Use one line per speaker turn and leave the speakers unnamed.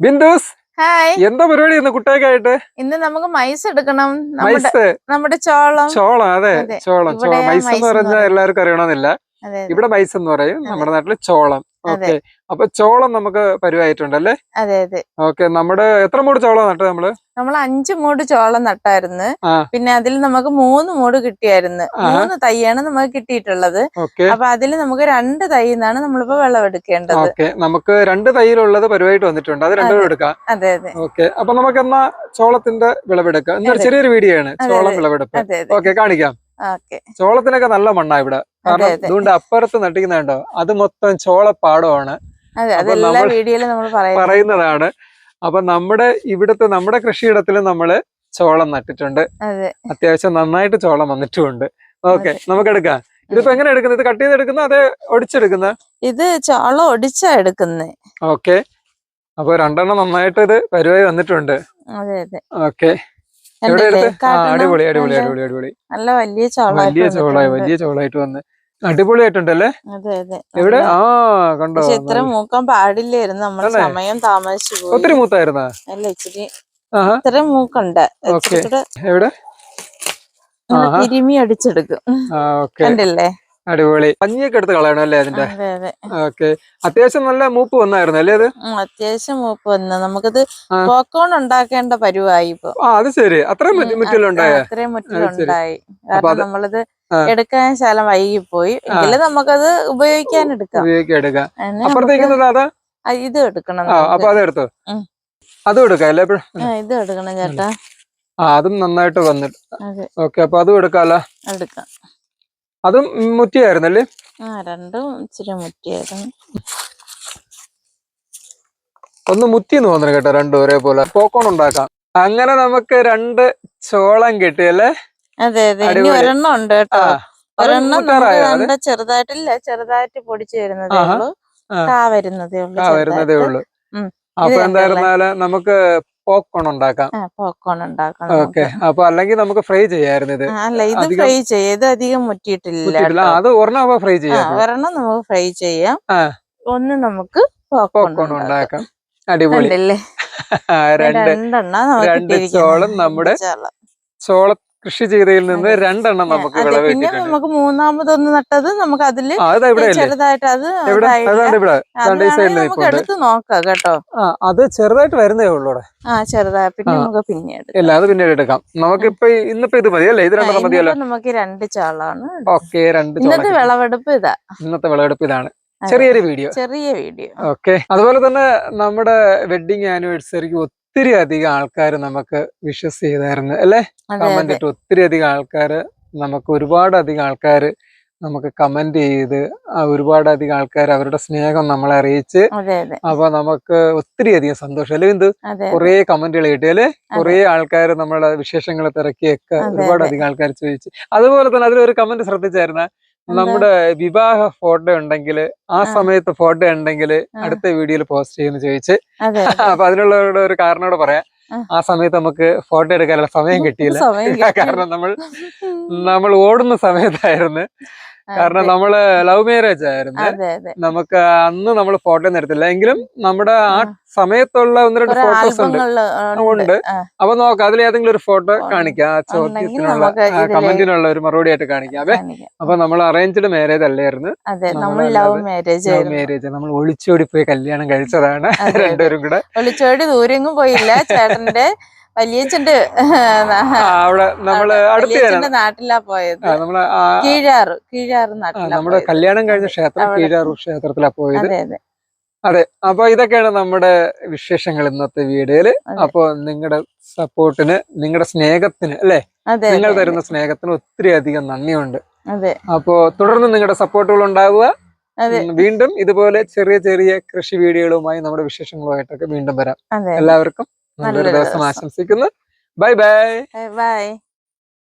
ബിന്ദുസ്
hi.
എന്താ പരിപാടി ഇന്ന് കുട്ടിയൊക്കെ
ഇന്ന് നമുക്ക് മൈസ് എടുക്കണം. നമ്മുടെ ചോളം.
ചോളം അതെ. ചോളം. ചോളം. മൈസ് എന്ന് പറഞ്ഞാൽ എല്ലാവർക്കും അറിയണമെന്നില്ല. ഇവിടെ മൈസ് എന്ന് പറയും. നമ്മുടെ നാട്ടിൽ ചോളം. ഓക്കെ. അപ്പൊ ചോളം നമുക്ക് പരിവായിട്ടുണ്ടല്ലേ?
അതെ അതെ.
ഓക്കെ നമ്മുടെ എത്ര മൂട് ചോളം നട്ടു നമ്മൾ?
നമ്മൾ അഞ്ചു മൂട് ചോളം നട്ടായിരുന്നു. പിന്നെ അതിൽ നമുക്ക് മൂന്ന് മൂട് കിട്ടിയായിരുന്നു. മൂന്ന് തൈയാണ് നമുക്ക് കിട്ടിയിട്ടുള്ളത്. അപ്പൊ അതിൽ നമുക്ക് രണ്ട് തൈ നിന്നാണ് നമ്മളിപ്പോ വിളവെടുക്കേണ്ടത്.
ഓക്കെ നമുക്ക് രണ്ട് തൈയിലുള്ളത് പരിവായിട്ട് വന്നിട്ടുണ്ട്. അത് രണ്ടും എടുക്കാം.
അതെ അതെ.
ഓക്കെ അപ്പൊ നമുക്ക് എന്നാ ചോളത്തിന്റെ വിളവെടുക്കാം. ചെറിയൊരു വീഡിയോ ആണ് ചോളം വിളവെടുപ്പ്. ഓക്കെ കാണിക്കാം.
ഓക്കെ.
ചോളത്തിനൊക്കെ നല്ല മണ്ണാ ഇവിടെ. കാരണം
അതെ.
ഇതുകൊണ്ട് അപ്പുറത്ത് നട്ടിക്കുന്നുണ്ടോ അത് മൊത്തം ചോളപ്പാടമാണ്. പറയുന്നതാണ്. അപ്പൊ നമ്മുടെ ഇവിടുത്തെ നമ്മുടെ കൃഷിയിടത്തിൽ നമ്മൾ ചോളം നട്ടിട്ടുണ്ട്.
അതെ.
അത്യാവശ്യം നന്നായിട്ട് ചോളം വന്നിട്ടുമുണ്ട്. ഓക്കെ നമുക്ക് എടുക്കാം. ഇതിപ്പോ എങ്ങനെ എടുക്കുന്നത്? കട്ട് ചെയ്ത് എടുക്കുന്ന? അതേ ഒടിച്ചെടുക്കുന്ന?
ഇത് ചോളം ഒടിച്ചാ എടുക്കുന്നേ.
ഓക്കെ. അപ്പൊ രണ്ടെണ്ണം നന്നായിട്ട് ഇത് വരുവായി വന്നിട്ടുണ്ട്. ഓക്കെ. അടിപൊളി അടിപൊളി അടിപൊളി അടിപൊളി
നല്ല വലിയ ചോളം
വലിയ ചോളായി വലിയ ചോളായിട്ട് വന്ന്. അടിപൊളിയായിട്ടുണ്ടല്ലേ?
അതെ അതെ.
എവിടെ? ആ കണ്ടോ.
ഇത്ര മൂക്കാൻ പാടില്ലായിരുന്നു നമ്മൾ സമയം താമസിച്ചു
ഒത്തിരി മൂത്തായിരുന്ന?
അല്ല ഇച്ചിരി ഇത്ര മൂക്കുണ്ട്.
എവിടെ.
തിരുമി അടിച്ചെടുക്കും. കണ്ടില്ലേ?
അടിപൊളി. പഞ്ഞിയൊക്കെ എടുത്ത് കളയണം അല്ലേ അതിന്റെ?
അതെ അതെ.
ഓക്കെ. അത്യാവശ്യം നല്ല മൂപ്പ് വന്നായിരുന്നു അല്ലേ അത്
അത്യാവശ്യം മൂപ്പ് വന്ന്. നമുക്കത്. പോക്കോൺ ഉണ്ടാക്കേണ്ട പരുവായി ഇപ്പൊ.
അത് ശരി. അത്രയും മുറ്റിലുണ്ടായി.
അത്രയും മുറ്റിലുണ്ടായി. കാരണം നമ്മളിത്. എടുക്കാൻ ശാലം വൈകിപ്പോയി. എങ്കിലും നമുക്കത് ഉപയോഗിക്കാൻ എടുക്കാം.
ഉപയോഗിക്കാൻ എടുക്കാം. അപ്പുറത്തേക്കുന്നത് അതാ?
ഇത് എടുക്കണം.
അപ്പൊ അത് എടുത്തോ. അതും എടുക്കാം അല്ലേ?
ഇത് എടുക്കണം ചേട്ടാ.
ആ അതും നന്നായിട്ട് വന്നിട്ട്. ഓക്കെ അപ്പൊ അതും എടുക്കാലോ?
എടുക്കാം.
അതും മുറ്റിയായിരുന്നല്ലേ?
ആ രണ്ടും ഇച്ചിരി മുറ്റിയായിരുന്നു.
ഒന്ന് മുത്തിന്ന് തോന്നുന്നു കേട്ടോ രണ്ടും ഒരേപോലെ. പോക്കോൺ ഉണ്ടാക്കാം. അങ്ങനെ നമുക്ക് രണ്ട് ചോളം കിട്ടിയല്ലേ
അതെ അതെ. ഇനി ഒരെണ്ണം ഉണ്ട് കേട്ടോ. ഒരെണ്ണം ചെറുതായിട്ടില്ല ചെറുതായിട്ട് പൊടിച്ചു വരുന്നതേ ഉള്ളൂ. കാ വരുന്നതേ ഉള്ളൂ
വരുന്നതേ. അപ്പൊ എന്തായിരുന്നാൽ നമുക്ക് പോക്കോൺ ഉണ്ടാക്കാം.
പോപ്കോൺ ഉണ്ടാക്കാം
ഓക്കെ. അപ്പൊ അല്ലെങ്കിൽ നമുക്ക് ഫ്രൈ ചെയ്യായിരുന്നു ഇത്.
അല്ല ഇത് ഫ്രൈ ചെയ്ത് അധികം മുറ്റിയിട്ടില്ല
അത് ഒരെണ്ണം ഫ്രൈ ചെയ്യാം.
ഒരെണ്ണം നമുക്ക് ഫ്രൈ ചെയ്യാം. ഒന്ന് നമുക്ക്
പോപ്കോൺ ഉണ്ടാക്കാം. അടിപൊളി. രണ്ട്.
രണ്ടെണ്ണം
രണ്ട്
കിട്ടിയിരിക്കുന്നു.
ചോളം നമ്മുടെ
ചോളം.
കൃഷി ചെയ്തതിൽ നിന്ന്. രണ്ടെണ്ണം നമുക്ക്
അതെ. പിന്നെ നമുക്ക് മൂന്നാമതൊന്ന് നട്ടത് നമുക്ക്
അതിൽ
ചെറുതായിട്ട് അത് നമുക്ക് എടുത്ത് നോക്കാം കേട്ടോ.
അത് ചെറുതായിട്ട് വരുന്നേ ഉള്ളൂ
ആ ചെറുതായി പിന്നെ. നമുക്ക് പിന്നെ എടുക്കാം.
ഇല്ല അത് പിന്നീട് എടുക്കാം. നമുക്കിപ്പൊ ഇന്നിപ്പോ ഇത് മതിയല്ലേ? ഇത് രണ്ടെണ്ണം മതിയല്ലോ?
നമുക്ക് രണ്ട് ചാളാണ്.
ഓക്കെ രണ്ട്
ഇന്നത്തെ വിളവെടുപ്പ് ഇതാ.
ഇന്നത്തെ വിളവെടുപ്പ് ഇതാണ്. ചെറിയൊരു വീഡിയോ.
ചെറിയ വീഡിയോ.
ഓക്കെ. അതുപോലെ തന്നെ നമ്മുടെ വെഡിങ് ആനിവേഴ്സറിക്ക് ഒത്തിരി അധികം ആൾക്കാർ നമുക്ക് വിശ്വസ് ചെയ്തായിരുന്നു അല്ലെ കമന്റ് ഇട്ട് ഒത്തിരി അധികം ആൾക്കാർ നമുക്ക് ഒരുപാട് അധികം ആൾക്കാർ നമുക്ക് കമന്റ് ചെയ്ത് ഒരുപാട് അധികം ആൾക്കാർ അവരുടെ സ്നേഹം നമ്മളെ അറിയിച്ച് അപ്പൊ നമുക്ക് ഒത്തിരി അധികം സന്തോഷം അല്ലെ എന്ത് കുറേ കമന്റുകൾ കിട്ടി അല്ലെ? കുറേ ആൾക്കാർ നമ്മളെ വിശേഷങ്ങൾ തിരക്കിയൊക്കെ ഒരുപാട്. അധികം ആൾക്കാർ ചോദിച്ചു. അതുപോലെ തന്നെ അതിലൊരു കമന്റ് ശ്രദ്ധിച്ചായിരുന്ന? നമ്മുടെ വിവാഹ ഫോട്ടോ ഉണ്ടെങ്കിൽ ആ. സമയത്ത് ഫോട്ടോ ഉണ്ടെങ്കിൽ അടുത്ത വീഡിയോയിൽ പോസ്റ്റ് ചെയ്യുന്നു ചോദിച്ച്. അപ്പൊ അതിനുള്ളവരുടെ ഒരു കാരണോട് പറയാം.
ആ
സമയത്ത് നമുക്ക് ഫോട്ടോ എടുക്കാനുള്ള സമയം കിട്ടിയില്ല കാരണം നമ്മൾ നമ്മൾ ഓടുന്ന സമയത്തായിരുന്നു കാരണം നമ്മൾ ലവ് മാരേജ് ആയിരുന്നു. നമുക്ക് അന്ന് നമ്മൾ ഫോട്ടോ എടുത്തില്ല. എങ്കിലും നമ്മുടെ ആ. സമയത്തുള്ള ഒന്ന് രണ്ട് ഫോട്ടോസ് ഉണ്ട്. ഉണ്ട്. അപ്പൊ നോക്കാം അതിൽ ഏതെങ്കിലും ഒരു ഫോട്ടോ. കാണിക്കാം. ആ ചോദ്യത്തിനുള്ള കമന്റിനുള്ള ഒരു മറുപടി ആയിട്ട് കാണിക്കാം. അതെ അപ്പൊ നമ്മൾ അറേഞ്ച്ഡ് മാരേജ് അല്ലായിരുന്നു.
ലവ് മാരേജ്
നമ്മൾ ഒളിച്ചോടി പോയി കല്യാണം കഴിച്ചതാണ്. രണ്ടുപേരും കൂടെ.
ഒളിച്ചോടി ദൂരെങ്ങും പോയില്ല. ചേട്ടന്റെ വലിയച്ഛന്റെ
അവിടെ
നമ്മൾ
അടുത്ത
നാട്ടിലാ പോയത്.
നമ്മൾ
കീഴാറ് കീഴാറ്
നമ്മുടെ കല്യാണം കഴിഞ്ഞ ക്ഷേത്രം കീഴാറു ക്ഷേത്രത്തിലാ പോയത്.
അതെ
അപ്പൊ ഇതൊക്കെയാണ് നമ്മുടെ വിശേഷങ്ങൾ ഇന്നത്തെ
വീഡിയോയിൽ.
അപ്പൊ നിങ്ങളുടെ സപ്പോർട്ടിന് നിങ്ങളുടെ സ്നേഹത്തിന് അല്ലെ? നിങ്ങൾ തരുന്ന സ്നേഹത്തിന് ഒത്തിരി അധികം നന്ദിയുണ്ട്.
അതെ.
അപ്പോ തുടർന്ന് നിങ്ങളുടെ സപ്പോർട്ടുകൾ ഉണ്ടാവുക. വീണ്ടും ഇതുപോലെ ചെറിയ ചെറിയ കൃഷി വീഡിയോകളുമായി നമ്മുടെ വിശേഷങ്ങളുമായിട്ടൊക്കെ വീണ്ടും വരാം. എല്ലാവർക്കും നല്ലൊരു
ദിവസം.
ആശംസിക്കുന്നു. Bye bye.
ബൈ.